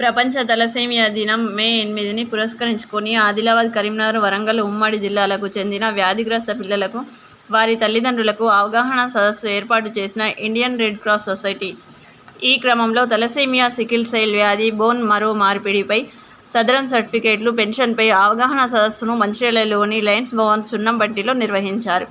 ప్రపంచ తలసేమియా దినం మే ఎనిమిదిని పురస్కరించుకొని ఆదిలాబాద్ కరీంనగర్ వరంగల్ ఉమ్మడి జిల్లాలకు చెందిన వ్యాధిగ్రస్త పిల్లలకు వారి తల్లిదండ్రులకు అవగాహన సదస్సు ఏర్పాటు చేసిన ఇండియన్ రెడ్ క్రాస్ సొసైటీ. ఈ క్రమంలో తలసేమియా సికిల్ సెల్ వ్యాధి బోన్ మరో మార్పిడిపై సదరం సర్టిఫికేట్లు పెన్షన్పై అవగాహన సదస్సును మంచిర్యాలలోని లయన్స్ భవన్ సున్నంబట్టిలో నిర్వహించారు.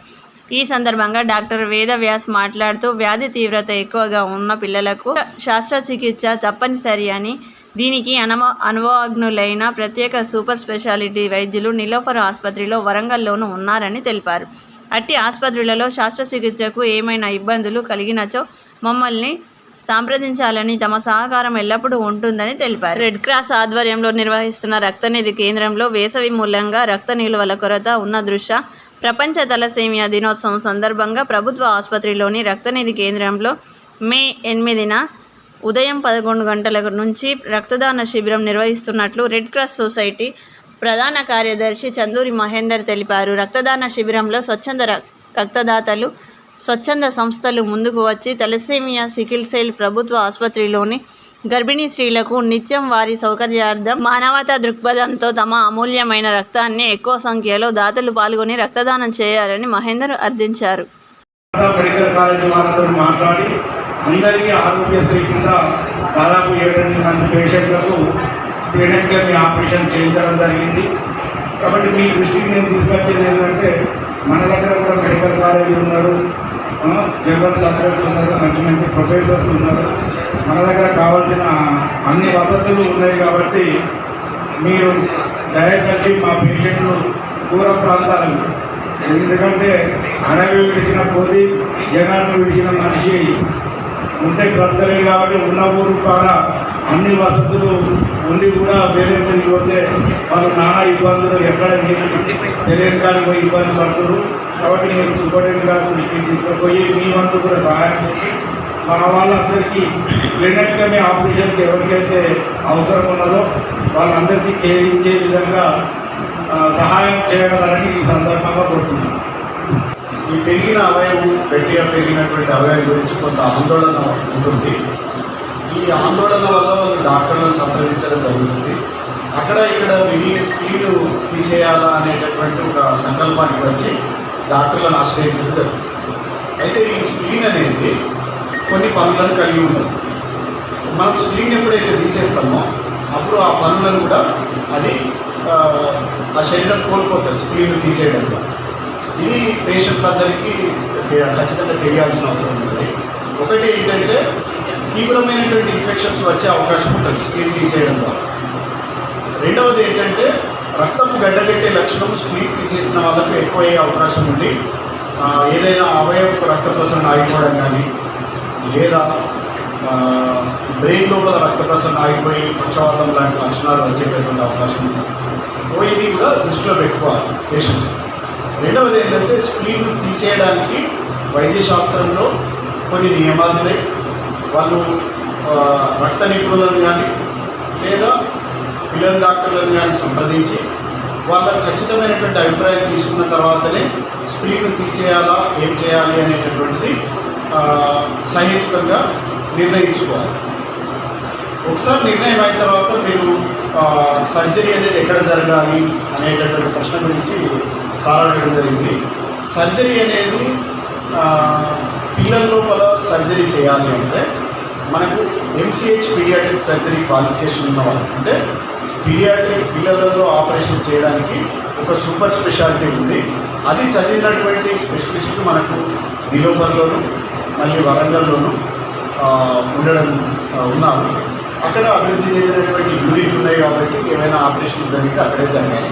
ఈ సందర్భంగా డాక్టర్ వేద వ్యాస్ మాట్లాడుతూ వ్యాధి తీవ్రత ఎక్కువగా ఉన్న పిల్లలకు శస్త్రచికిత్స తప్పనిసరి అని దీనికి అనవ అనుభవజ్ఞులైన ప్రత్యేక సూపర్ స్పెషాలిటీ వైద్యులు నిలోఫర్ ఆసుపత్రిలో వరంగల్లోనూ ఉన్నారని తెలిపారు. అట్టి ఆసుపత్రులలో శస్త్రచికిత్సకు ఏమైనా ఇబ్బందులు కలిగినచో మమ్మల్ని సంప్రదించాలని తమ సహకారం ఎల్లప్పుడూ ఉంటుందని తెలిపారు. రెడ్ క్రాస్ ఆధ్వర్యంలో నిర్వహిస్తున్న రక్తనిధి కేంద్రంలో వేసవి మూలంగా రక్త నిల్వల కొరత ఉన్న దృష్ట్యా ప్రపంచ తలసేమియా దినోత్సవం సందర్భంగా ప్రభుత్వ ఆసుపత్రిలోని రక్తనిధి కేంద్రంలో మే ఎనిమిదిన ఉదయం పదకొండు గంటల నుంచి రక్తదాన శిబిరం నిర్వహిస్తున్నట్లు రెడ్ క్రాస్ సొసైటీ ప్రధాన కార్యదర్శి చందూరి మహేందర్ తెలిపారు. రక్తదాన శిబిరంలో స్వచ్ఛంద రక్తదాతలు స్వచ్ఛంద సంస్థలు ముందుకు వచ్చి తలసేమియా సికిల్ సెల్ ప్రభుత్వ ఆసుపత్రిలోని గర్భిణీ స్త్రీలకు నిత్యం వారి సౌకర్యార్థం మానవతా దృక్పథంతో తమ అమూల్యమైన రక్తాన్ని ఎక్కువ సంఖ్యలో దాతలు పాల్గొని రక్తదానం చేయాలని మహేందర్ అర్థించారు. మెడికల్ వాళ్ళతో మాట్లాడి అందరికీ ఆరోగ్యశ్రీ కింద దాదాపు ఏడెనిమిది మంది పేషెంట్లకు క్లినికల్ ఆపరేషన్ చేయించడం జరిగింది. కాబట్టి మీ దృష్టికి నేను తీసుకొచ్చేది ఏంటంటే మన దగ్గర కూడా మెడికల్ కాలేజీ ఉన్నారు జనరల్ సర్జన్స్ ఉన్నారు మంచి మంచి ప్రొఫెసర్స్ ఉన్నారు. మన దగ్గర కావాల్సిన అన్ని వసతులు ఉన్నాయి కాబట్టి మీరు దయచేసి మా పేషెంట్లు దూర ప్రాంతాలు ఎందుకంటే అడవి విడిచిన పోతి జనాన్ని విడిచిన మనిషి ఉంటే బ్రతకలేదు కాబట్టి ఉన్న ఊరు కూడా అన్ని వసతులు ఉండి కూడా వేరే ఊరికి పోతే వాళ్ళు నానా ఇబ్బందులు ఎక్కడ ఏమి తెలియని కానీ పోయి ఇబ్బంది పడుతున్నారు. కాబట్టి మీరు సూపరింటెండెంట్ గారు దృష్టికి తీసుకుపోయి మీ వంతు కూడా సహాయం చేసి మన వాళ్ళందరికీ క్లినిక్గానే ఆపరేషన్కి ఎవరికైతే అవసరం ఉన్నదో వాళ్ళందరికీ చేయించే విధంగా సహాయం చేయగలరని ఈ సందర్భంగా కోరుతున్నాను ఈ పెరిగిన అవయవం గట్టిగా పెరిగినటువంటి అవయవం గురించి కొంత ఆందోళన ఉంటుంది. ఈ ఆందోళన వల్ల వాళ్ళు డాక్టర్లను సంప్రదించడం జరుగుతుంది. అక్కడ ఇక్కడ విని స్క్రీన్ తీసేయాలా అనేటటువంటి ఒక సంకల్పానికి వచ్చి డాక్టర్లను ఆశ్రయించడం జరుగుతుంది. అయితే ఈ స్క్రీన్ అనేది కొన్ని పనులను కలిగి ఉండదు. మనం స్క్రీన్ ఎప్పుడైతే తీసేస్తామో అప్పుడు ఆ పనులను కూడా అది ఆ, ఆ శరీరం కోల్పోతుంది స్క్రీన్ తీసేయడం ద్వారా ఇది పేషెంట్లందరికీ తె- ఖచ్చితంగా తెలియాల్సిన అవసరం ఉంది. ఒకటి ఏంటంటే తీవ్రమైనటువంటి ఇన్ఫెక్షన్స్ వచ్చే అవకాశం ఉంటుంది స్క్రీన్ తీసేయడం ద్వారా. రెండవది ఏంటంటే రక్తం గడ్డగట్టే లక్షణం స్క్రీన్ తీసేసిన వాళ్ళకు ఎక్కువ అయ్యే అవకాశం ఉండి ఏదైనా అవయవకు రక్త ప్రసరణ ఆగిపోవడం కానీ లేదా బ్రెయిన్ లోపల రక్త ప్రసరణ ఆగిపోయి పక్షవాతం లాంటి లక్షణాలు వచ్చేటటువంటి అవకాశం ఉంది. ఓ ఇది కూడా దృష్టిలో పెట్టుకోవాలి పేషెంట్స్ రెండవది ఏంటంటే స్క్రీన్ తీసేయడానికి వైద్య శాస్త్రంలో కొన్ని నియమాలు ఉన్నాయి. వాళ్ళు రక్త నిపుణులను కానీ లేదా పిల్లల డాక్టర్లను కానీ సంప్రదించి వాళ్ళ ఖచ్చితమైనటువంటి అభిప్రాయం తీసుకున్న తర్వాతనే స్క్రీన్ తీసేయాలా ఏం చేయాలి అనేటటువంటిది సహేతుకంగా నిర్ణయించుకోవాలి. ఒకసారి నిర్ణయం అయిన తర్వాత మీరు సర్జరీ అనేది ఎక్కడ జరగాలి అనేటటువంటి ప్రశ్న గురించి సార్ అడగడం జరిగింది. సర్జరీ అనేది పిల్లల లోపల సర్జరీ చేయాలి అంటే మనకు ఎంసీహెచ్ పీడియాట్రిక్ సర్జరీ క్వాలిఫికేషన్ ఉన్నవారు అంటే పీడియాట్రిక్ పిల్లలలో ఆపరేషన్ చేయడానికి ఒక సూపర్ స్పెషాలిటీ ఉంది. అది చదివినటువంటి స్పెషలిస్టులు మనకు నిలోఫర్లోను మళ్ళీ వరంగల్లోను ఉండడం ఉన్నారు. అక్కడ అభివృద్ధి చెందినటువంటి యూనిట్ ఉన్నాయి కాబట్టి ఏమైనా ఆపరేషన్ జరిగితే అక్కడే జరగాలి.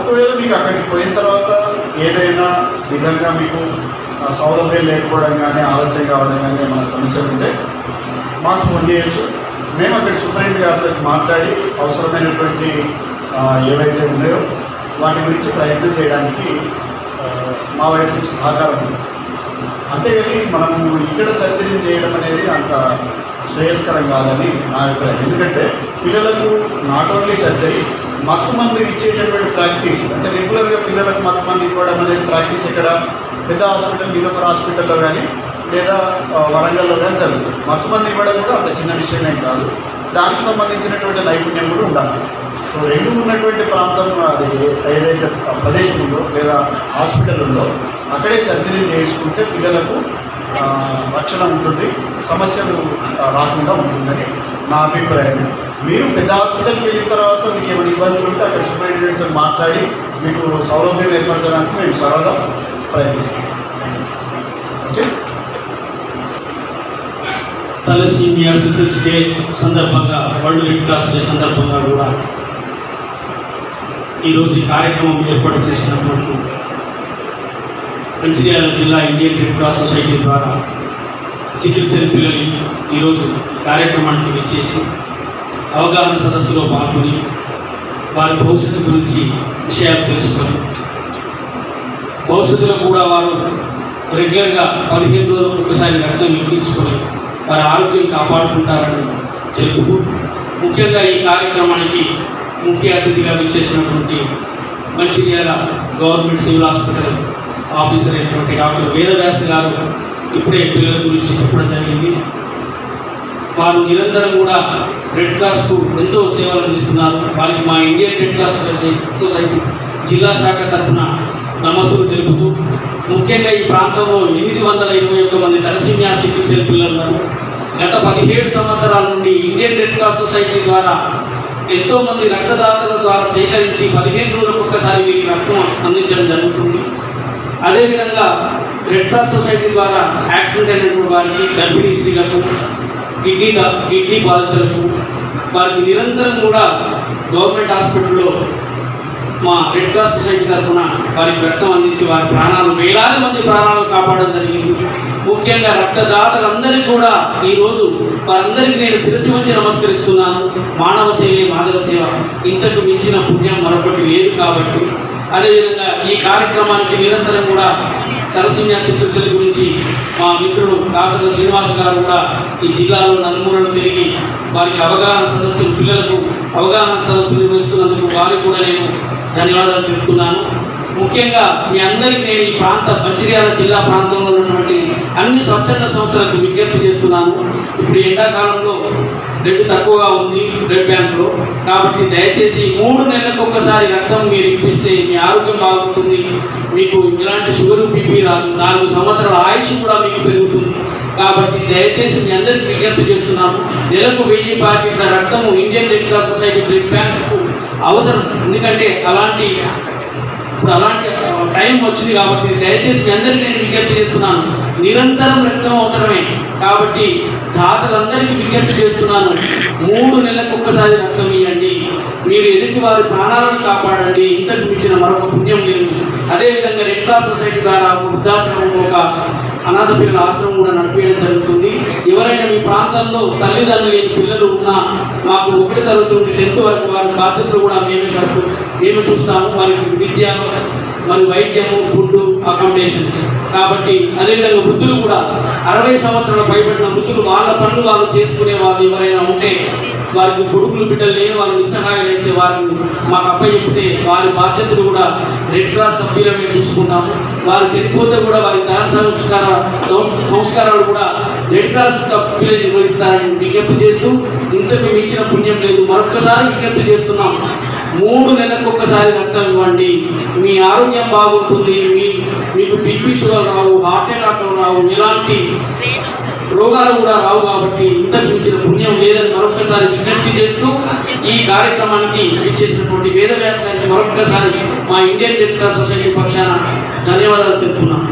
ఒకవేళ మీకు అక్కడికి పోయిన తర్వాత ఏదైనా విధంగా మీకు సౌలభ్యం లేకపోవడం కానీ ఆలస్యం కావడం కానీ ఏమైనా సమస్యలు ఉంటే మాకు ఫోన్ చేయొచ్చు. మేము అక్కడ సూపరింట్ గారితో మాట్లాడి అవసరమైనటువంటి ఏవైతే ఉన్నాయో వాటి గురించి ప్రయత్నం చేయడానికి మా వైపు నుంచి సహకారం ఉంది. అంతేగాని మనము ఇక్కడ సర్జరీ చేయడం అనేది అంత శ్రేయస్కరం కాదని నా అభిప్రాయం. ఎందుకంటే పిల్లలకు నాట్ ఓన్లీ సర్జరీ మత్తు మందు ఇచ్చేటటువంటి ప్రాక్టీస్ అంటే రెగ్యులర్గా పిల్లలకు మత్తు మందు ఇవ్వడం అనేది ప్రాక్టీస్ ఇక్కడ పెద్ద హాస్పిటల్ నీలోఫర్ హాస్పిటల్లో కానీ లేదా వరంగల్లో కానీ జరుగుతుంది. మత్తు మంది ఇవ్వడం కూడా అంత చిన్న విషయమే కాదు. దానికి సంబంధించినటువంటి నైపుణ్యం కూడా ఉండాలి. సో రెండు ఉన్నటువంటి ప్రాంతం అది ఏదైతే ప్రదేశం ఉందో లేదా హాస్పిటల్ ఉందో అక్కడే సర్జరీ చేసుకుంటే పిల్లలకు రక్షణ ఉంటుంది. సమస్యలు రాకుండా ఉంటుందని నా అభిప్రాయం మీరు పెద్ద హాస్పిటల్కి వెళ్ళిన తర్వాత మీకు ఏమైనా ఇబ్బందులు ఉంటే అక్కడ సూపరింటెండెంట్తో మాట్లాడి మీకు సౌలభ్యం ఏర్పరచడానికి మేము సరళంగా ప్రయత్నిస్తాం. ఓకే తలసీమియా సికిల్స్ డే సందర్భంగా వరల్డ్ రెడ్ క్రాస్ డే సందర్భంగా కూడా ఈరోజు ఈ కార్యక్రమం ఏర్పాటు చేసినప్పుడు మంచిర్యాల జిల్లా ఇండియన్ రెడ్ క్రాస్ సొసైటీ ద్వారా సికిల్ సెల్ పిల్లలు ఈరోజు ఈ కార్యక్రమానికి విచ్చేసి అవగాహన సదస్సులో పాల్గొని వారి భవిష్యత్తు గురించి విషయాలు తెలుసుకొని భవిష్యత్తులో కూడా వారు రెగ్యులర్గా పదిహేను రోజులకు ఒకసారి రక్తం ఎక్కించుకొని వారి ఆరోగ్యం కాపాడుకుంటారని చెబుతూ ముఖ్యంగా ఈ కార్యక్రమానికి ముఖ్య అతిథిగా విచ్చేసినటువంటి Mancherial government civil hospital officer అయినటువంటి డాక్టర్ వేదవ్యాస గారు ఇప్పుడే పిల్లల గురించి చెప్పడం జరిగింది. వారు నిరంతరం కూడా రెడ్ క్రాస్కు ఎంతో సేవలు అందిస్తున్నారు. వారికి మా ఇండియన్ రెడ్ క్రాస్ సొసైటీ జిల్లా శాఖ తరఫున నమస్సులు తెలుపుతూ ముఖ్యంగా ఈ ప్రాంతంలో ఎనిమిది వందల ఇరవై ఒక్క మంది తలసీమియా సికిల్ సెల్ పిల్లలు ఉన్నారు. గత పదిహేడు సంవత్సరాల నుండి ఇండియన్ రెడ్ క్రాస్ సొసైటీ ద్వారా ఎంతోమంది రక్తదాతల ద్వారా సేకరించి పదిహేను రోజులకు ఒక్కసారి వీరికి రక్తం అందించడం జరుగుతుంది. అదేవిధంగా రెడ్ క్రాస్ సొసైటీ ద్వారా యాక్సిడెంట్ అయినటువంటి వారికి గర్భిణీ స్త్రీలకు కిడ్నీ కిడ్నీ బాధితులకు వారికి నిరంతరం కూడా గవర్నమెంట్ హాస్పిటల్లో మా రెడ్ క్రాస్ సొసైటీ తరఫున వారికి రక్తం అందించి వారి ప్రాణాలు వేలాది మంది ప్రాణాలు కాపాడడం జరిగింది. ముఖ్యంగా రక్తదాతలందరికీ కూడా ఈరోజు వారందరికీ నేను శిరసి వచ్చి నమస్కరిస్తున్నాను. మానవ సేవే మాధవ సేవ. ఇంతకు మించిన పుణ్యం మరొకటి లేదు కాబట్టి అదేవిధంగా ఈ కార్యక్రమానికి నిరంతరం కూడా తలసీమియా సికిత్సల గురించి మా మిత్రుడు కాసర శ్రీనివాస్ గారు కూడా ఈ జిల్లాలో నలుమూలలు తిరిగి వారికి అవగాహన సదస్సులు పిల్లలకు అవగాహన సదస్సులు నిర్వహిస్తున్నందుకు వారికి కూడా నేను ధన్యవాదాలు తెలుపుతున్నాను. ముఖ్యంగా మీ అందరికీ నేను ఈ ప్రాంత మంచిర్యాల జిల్లా ప్రాంతంలో ఉన్నటువంటి అన్ని స్వచ్ఛంద సంస్థలకు విజ్ఞప్తి చేస్తున్నాను. ఇప్పుడు ఎండాకాలంలో రెడ్ తక్కువగా ఉంది బ్లడ్ బ్యాంకులో. కాబట్టి దయచేసి మూడు నెలలకు ఒక్కసారి రక్తం మీరు ఇప్పిస్తే మీ ఆరోగ్యం బాగుంటుంది. మీకు ఎలాంటి షుగర్ బీపీ రాదు. నాలుగు సంవత్సరాల ఆయుష్ కూడా మీకు పెరుగుతుంది. కాబట్టి దయచేసి మీ అందరికీ విజ్ఞప్తి చేస్తున్నాము. నెలకు వెయ్యి ప్యాకెట్ల రక్తము Indian red cross society blood bank అవసరం. ఎందుకంటే అలాంటి ఇప్పుడు అలాంటి టైం వచ్చింది కాబట్టి దయచేసి మీ అందరికీ నేను విజ్ఞప్తి చేస్తున్నాను. నిరంతరం రక్తం అవసరమే. కాబట్టి దాతలందరికీ విజ్ఞప్తి చేస్తున్నాను. మూడు నెలలకు ఒక్కసారి రక్తం ఇవ్వండి. మీరు ఎదుటి వారి ప్రాణాలను కాపాడండి. ఇంతకు మించిన మరొక పుణ్యం లేదు. అదేవిధంగా రెడ్ క్రాస్ సొసైటీ ద్వారా వృద్ధాశ్రమం ఒక అనాథ పిల్లల ఆశ్రమం కూడా నడిపేయడం జరుగుతుంది. ఎవరైనా మీ ప్రాంతంలో తల్లిదండ్రులు లేని పిల్లలు ఉన్నా మాకు ఒకటి తరగతి టెన్త్ వరకు వారి బాధ్యతలు కూడా మేమే మేము చూస్తాము. వారికి విద్య మరి వైద్యము ఫుడ్ అకామిడేషన్ కాబట్టి అదేవిధంగా వృద్ధులు కూడా అరవై సంవత్సరాల పైబడిన వృద్ధులు వాళ్ళ పనులు వాళ్ళు చేసుకునే వాళ్ళు ఎవరైనా ఉంటే వారికి కొడుకులు బిడ్డలు లేని వాళ్ళు నిస్సహాయులైతే వారిని మాకు అప్పచెప్తే వారి బాధ్యతలు కూడా రెడ్ క్రాస్ సభ్యులమే చూసుకుంటాము. వారు చనిపోతే కూడా వారి దాన సంస్కార సంస్కారాలు కూడా రెడ్ క్రాస్ సభ్యులే నిర్వహిస్తారని విజ్ఞప్తి చేస్తూ ఇంతకు మించిన పుణ్యం లేదు. మరొకసారి విజ్ఞప్తి చేస్తున్నాం. మూడు నెలలకు ఒక్కసారి రక్తం ఇవ్వండి. మీ ఆరోగ్యం బాగుంటుంది. మీ మీకు బీపీ షుగర్ రావు హార్ట్ అటాక్ రావు ఎలాంటి రోగాలు కూడా రావు కాబట్టి ఇంతకు మించిన పుణ్యం లేదని మరొకసారి విజ్ఞప్తి చేస్తూ ఈ కార్యక్రమానికి ఇచ్చేసినటువంటి వేద వ్యాసానికి మరొకసారి మా ఇండియన్ రెడ్ క్రాస్ సొసైటీ పక్షాన ధన్యవాదాలు తెలుపుతున్నాను